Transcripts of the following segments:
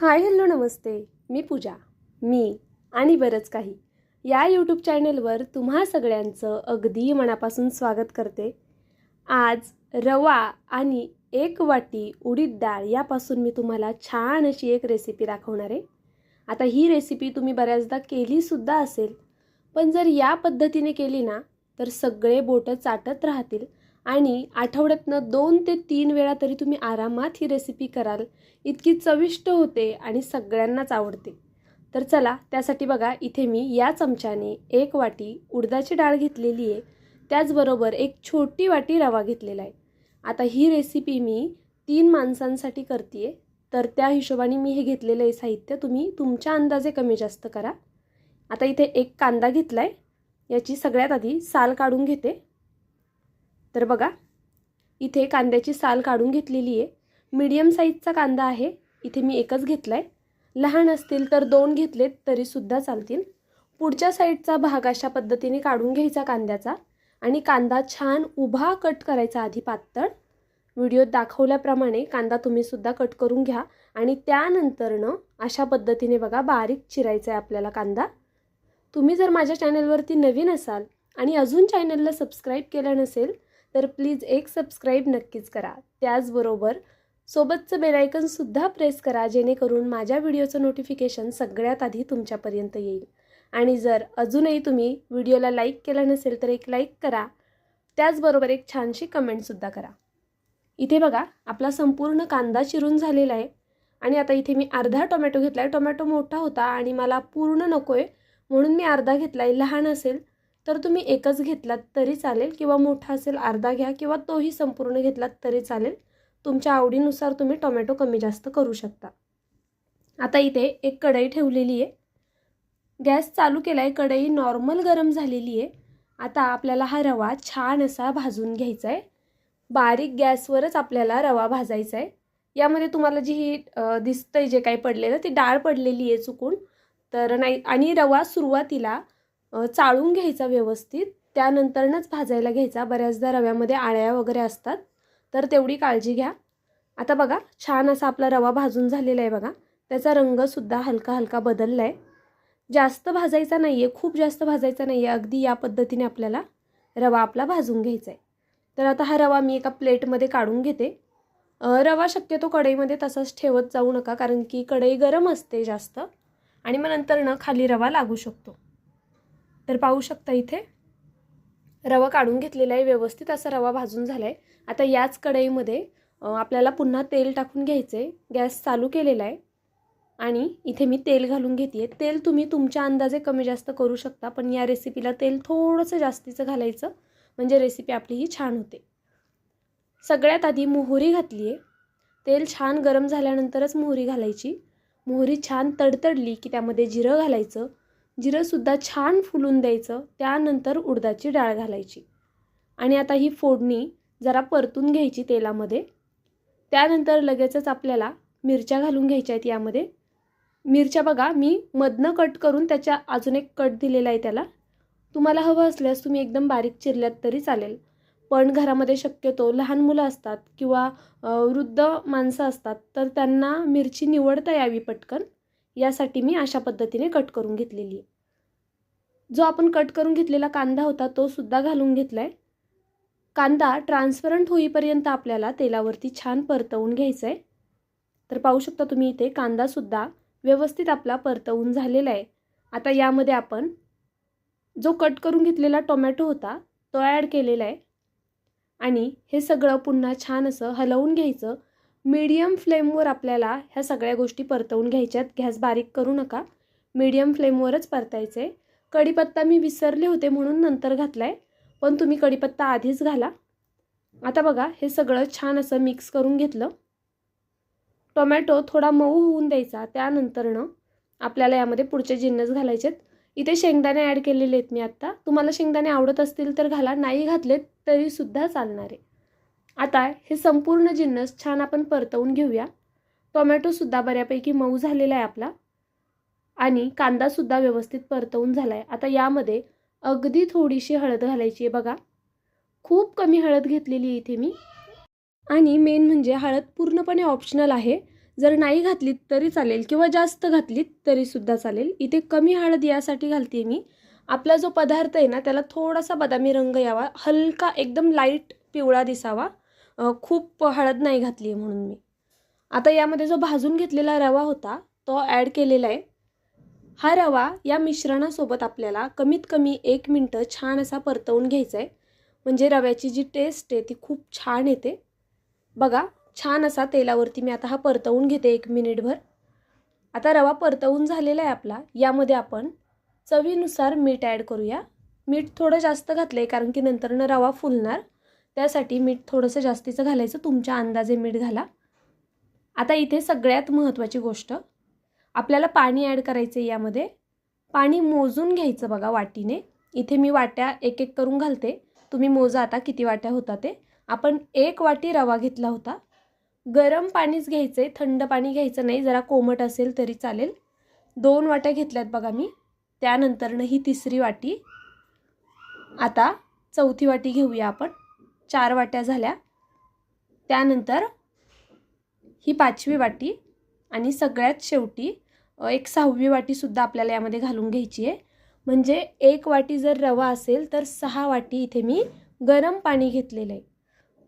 Hi hello नमस्ते. मी पूजा. मी आणि बरंच काही. या यूट्यूब चॅनलवर तुम्हा सगळ्यांचं अगदी मनापासून स्वागत करते. आज रवा आणि एक वाटी उडीद डाळ यापासून मी तुम्हाला छान अशी एक रेसिपी दाखवणार आहे. आता ही रेसिपी तुम्ही बऱ्याचदा केलीसुद्धा असेल. पण जर या पद्धतीने केली ना तर सगळे बोटं चाटत राहतील. आणि आठवड्यातनं दोन ते तीन वेळा तरी तुम्ही आरामात ही रेसिपी कराल. इतकी चविष्ट होते आणि सगळ्यांनाच आवडते. तर चला त्यासाठी बघा इथे मी या चमच्याने एक वाटी उडदाची डाळ घेतलेली आहे. त्याचबरोबर एक छोटी वाटी रवा घेतलेला आहे. आता ही रेसिपी मी तीन माणसांसाठी करते आहे तर त्या हिशोबाने मी हे घेतलेलं आहे साहित्य. तुम्ही तुमच्या अंदाजे कमी जास्त करा. आता इथे एक कांदा घेतला आहे याची सगळ्यात आधी साल काढून घेते. तर बघा इथे कांद्याची साल काढून घेतलेली आहे. मीडियम साईजचा कांदा आहे. इथे मी एकच घेतला आहे लहान असतील तर दोन घेतलेत तरीसुद्धा चालतील. पुढच्या साईडचा भाग अशा पद्धतीने काढून घ्यायचा कांद्याचा. आणि कांदा छान उभा कट करायचा आधी पातळ. व्हिडिओत दाखवल्याप्रमाणे कांदा तुम्हीसुद्धा कट करून घ्या. आणि त्यानंतरनं अशा पद्धतीने बघा बारीक चिरायचा आहे आपल्याला कांदा. तुम्ही जर माझ्या चॅनलवरती नवीन असाल आणि अजून चॅनलला सबस्क्राईब केलं नसेल तर प्लीज एक सबस्क्राईब नक्कीच करा. त्याचबरोबर सोबतचं बेलायकनसुद्धा प्रेस करा जेणेकरून माझ्या व्हिडिओचं नोटिफिकेशन सगळ्यात आधी तुमच्यापर्यंत येईल. आणि जर अजूनही तुम्ही व्हिडिओला लाईक केलं नसेल तर एक लाईक करा. त्याचबरोबर एक छानशी कमेंटसुद्धा करा. इथे बघा आपला संपूर्ण कांदा चिरून झालेला आहे. आणि आता इथे मी अर्धा टोमॅटो घेतला आहे टोमॅटो मोठा होता आणि मला पूर्ण नको आहे म्हणून मी अर्धा घेतला आहे लहान असेल. तर तुम्ही एकच घेतलात तरी चालेल किंवा मोठा असेल अर्धा घ्या किंवा तोही संपूर्ण घेतलात तरी चालेल. तुमच्या आवडीनुसार तुम्ही टोमॅटो कमी जास्त करू शकता. आता इथे एक कढई ठेवलेली आहे. गॅस चालू केला आहे कढई नॉर्मल गरम झालेली आहे. आता आपल्याला हा रवा छान असा भाजून घ्यायचा आहे. बारीक गॅसवरच आपल्याला रवा भाजायचा आहे. यामध्ये तुम्हाला जी ही दिसतंय जे काही पडलेलं ती डाळ पडलेली आहे चुकून. तर नाही आणि रवा सुरुवातीला चाळून घ्यायचा व्यवस्थित. त्यानंतरनंच भाजायला घ्यायचा. बऱ्याचदा रव्यामध्ये आळ्या वगैरे असतात. तर तेवढी काळजी घ्या. आता बघा छान असा आपला रवा भाजून झालेला आहे बघा. त्याचा रंगसुद्धा हलका हलका बदलला आहे जास्त भाजायचा नाही आहे खूप जास्त भाजायचा नाही आहे अगदी या पद्धतीने आपल्याला रवा आपला भाजून घ्यायचा आहे तर आता हा रवा मी एका प्लेटमध्ये काढून घेते. रवा शक्यतो कढईमध्ये तसाच ठेवत जाऊ नका. कारण की कढई गरम असते जास्त. आणि मग नंतर ना खाली रवा लागू शकतो. तर पाहू शकता इथे. रवा काढून घेतलेला आहे व्यवस्थित असा रवा भाजून झाला आहे आता याच कढईमध्ये आपल्याला पुन्हा तेल टाकून घ्यायचं आहे गॅस चालू केलेला आहे. आणि इथे मी तेल घालून घेते तेल तुम्ही तुमच्या अंदाजे कमी जास्त करू शकता पण या रेसिपीला तेल थोडंसं जास्तीचं घालायचं. म्हणजे रेसिपी आपली ही छान होते. सगळ्यात आधी मोहरी घातली आहे तेल छान गरम झाल्यानंतरच मोहरी घालायची. मोहरी छान तडतडली की त्यामध्ये जिरं घालायचं. जिरंसुद्धा छान फुलून द्यायचं त्यानंतर उडदाची डाळ घालायची. आणि आता ही फोडणी जरा परतून घ्यायची तेलामध्ये. त्यानंतर लगेचच आपल्याला मिरच्या घालून घ्यायच्या आहेत यामध्ये. मिरच्या बघा मी मधनं कट करून त्याच्या अजून एक कट दिलेला आहे त्याला. तुम्हाला हवं असल्यास तुम्ही एकदम बारीक चिरल्यात तरी चालेल. पण घरामध्ये शक्यतो लहान मुलं असतात किंवा वृद्ध माणसं असतात तर त्यांना मिरची निवडता यावी पटकन. यासाठी मी अशा पद्धतीने कट करून घेतलेली जो आपण कट करून घेतलेला कांदा होता तो सुद्धा घालून घेतला आहे कांदा ट्रान्सपरंट होईपर्यंत आपल्याला तेलावरती छान परतवून घ्यायचं आहे तर पाहू शकता तुम्ही इथे कांदासुद्धा व्यवस्थित आपला परतवून झालेला आहे. आता यामध्ये आपण जो कट करून घेतलेला टोमॅटो होता तो ॲड केलेला आहे. आणि हे सगळं पुन्हा छान असं हलवून घ्यायचं. मीडियम फ्लेमवर आपल्याला ह्या सगळ्या गोष्टी परतवून घ्यायच्यात. गॅस बारीक करू नका. मीडियम फ्लेमवरच परतायचे. आहे कढीपत्ता मी विसरले होते म्हणून नंतर घातला आहे पण तुम्ही कढीपत्ता आधीच घाला. आता बघा हे सगळं छान असं मिक्स करून घेतलं. टोमॅटो थोडा मऊ होऊन द्यायचा त्यानंतरनं आपल्याला यामध्ये पुढचे जिन्नस घालायचेत. इथे शेंगदाणे ॲड केलेले आहेत मी आत्ता. तुम्हाला शेंगदाणे आवडत असतील तर घाला नाही घातलेत तरीसुद्धा चालणार. आहे आता हे संपूर्ण जिन्नस छान आपण परतवून घेऊया. टोमॅटोसुद्धा बऱ्यापैकी मऊ झालेला आहे आपला. आणि कांदासुद्धा व्यवस्थित परतवून झाला आहे आता यामध्ये अगदी थोडीशी हळद घालायची आहे बघा. खूप कमी हळद घेतलेली इथे मी. आणि मेन म्हणजे हळद पूर्णपणे ऑप्शनल आहे. जर नाही घातलीत तरी चालेल किंवा जास्त घातलीत तरीसुद्धा चालेल. इथे कमी हळद यासाठी घालते मी. आपला जो पदार्थ आहे ना त्याला थोडासा बदामी रंग यावा. हलका एकदम लाइट पिवळा दिसावा. खूप हळद नाही घातली आहे म्हणून मी. आता यामध्ये जो भाजून घेतलेला रवा होता तो ॲड केलेला आहे. हा रवा या मिश्रणासोबत आपल्याला कमीत कमी एक मिनटं छान असा परतवून घ्यायचा आहे म्हणजे रव्याची जी टेस्ट आहे ती खूप छान येते. बघा छान असा तेलावरती मी आता हा परतवून घेते एक मिनिटभर. आता रवा परतवून झालेला आहे आपला. यामध्ये आपण चवीनुसार मीठ ॲड करूया. मीठ थोडं जास्त घातलं आहे कारण की नंतरनं रवा फुलणार. त्यासाठी मीठ थोडंसं जास्तीचं घालायचं तुमच्या अंदाजे मीठ घाला. आता इथे सगळ्यात महत्त्वाची गोष्ट आपल्याला पाणी ॲड करायचं आहे यामध्ये. पाणी मोजून घ्यायचं बघा वाटीने. इथे मी वाट्या एक एक करून घालते. तुम्ही मोजा आता किती वाट्या होता ते. आपण एक वाटी रवा घेतला होता. गरम पाणीच घ्यायचं आहे थंड पाणी घ्यायचं नाही जरा कोमट असेल तरी चालेल. दोन वाट्या घेतल्यात बघा मी. त्यानंतरनं ही तिसरी वाटी. आता चौथी वाटी घेऊया आपण. चार वाट्या झाल्या. त्यानंतर ही पाचवी वाटी आणि सगळ्यात शेवटी एक सहावी वाटीसुद्धा आपल्याला यामध्ये घालून घ्यायची आहे. म्हणजे एक वाटी जर रवा असेल तर सहा वाटी इथे मी गरम पाणी घेतलेलं आहे.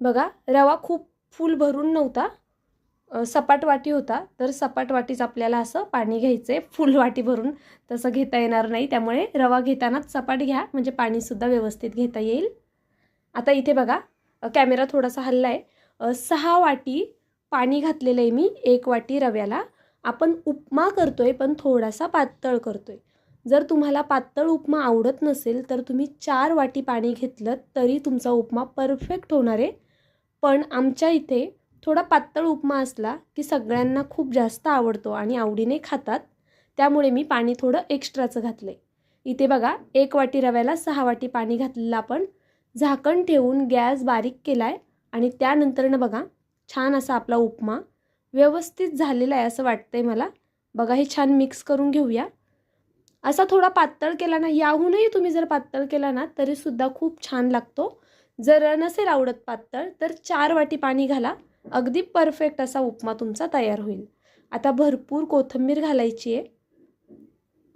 बघा रवा खूप फुल भरून नव्हता सपाट वाटी होता तर सपाट वाटीच आपल्याला असं पाणी घ्यायचं आहे फुल वाटी भरून. तसं घेता येणार नाही त्यामुळे रवा घेतानाच सपाट घ्या म्हणजे पाणीसुद्धा व्यवस्थित घेता येईल. आता इथे बघा कॅमेरा थोडासा हल्ला आहे. सहा वाटी पाणी घातलेलं आहे मी एक वाटी रव्याला. आपण उपमा करतो आहे पण थोडासा पातळ करतो आहे जर तुम्हाला पातळ उपमा आवडत नसेल तर तुम्ही चार वाटी पाणी घेतलं तरी तुमचा उपमा परफेक्ट होणार आहे. पण आमच्या इथे थोडा पातळ उपमा असला की सगळ्यांना खूप जास्त आवडतो आणि आवडीने खातात. त्यामुळे मी पाणी थोडं एक्स्ट्राचं घातलं आहे इथे बघा एक वाटी रव्याला सहा वाटी पाणी घातलेलं आपण. झाकण ठेवून गॅस बारीक केला आहे आणि त्यानंतरनं बघा छान असा आपला उपमा व्यवस्थित झालेला आहे असं वाटतं आहे मला. बघा हे छान मिक्स करून घेऊया. असा थोडा पातळ केला ना याहूनही तुम्ही जर पातळ केला ना तरीसुद्धा खूप छान लागतो. जर नसेल आवडत पातळ तर चार वाटी पाणी घाला. अगदी परफेक्ट असा उपमा तुमचा तयार होईल. आता भरपूर कोथिंबीर घालायची आहे.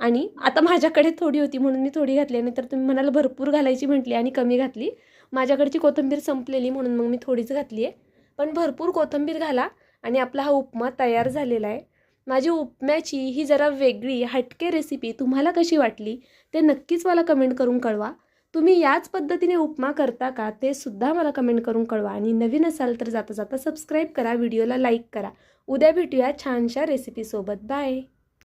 आणि आता माझ्याकडे थोडी होती म्हणून मी थोडी घातली नाही तर तुम्ही म्हणाला भरपूर घालायची म्हटली आणि कमी घातली. माझ्याकडची कोथिंबीर संपलेली म्हणून मग मी थोडीच घातली आहे. पण भरपूर कोथिंबीर घाला आणि आपला हा उपमा तयार झालेला आहे. माझी उपम्याची ही जरा वेगळी हटके रेसिपी तुम्हाला कशी वाटली ते नक्कीच मला कमेंट करून कळवा. तुम्ही याच पद्धतीने उपमा करता का ते सुद्धा मला कमेंट करून कळवा आणि नवीन असाल तर जाता जाता सबस्क्राईब करा व्हिडिओला लाईक करा. उद्या भेटूया छानशा रेसिपीसोबत बाय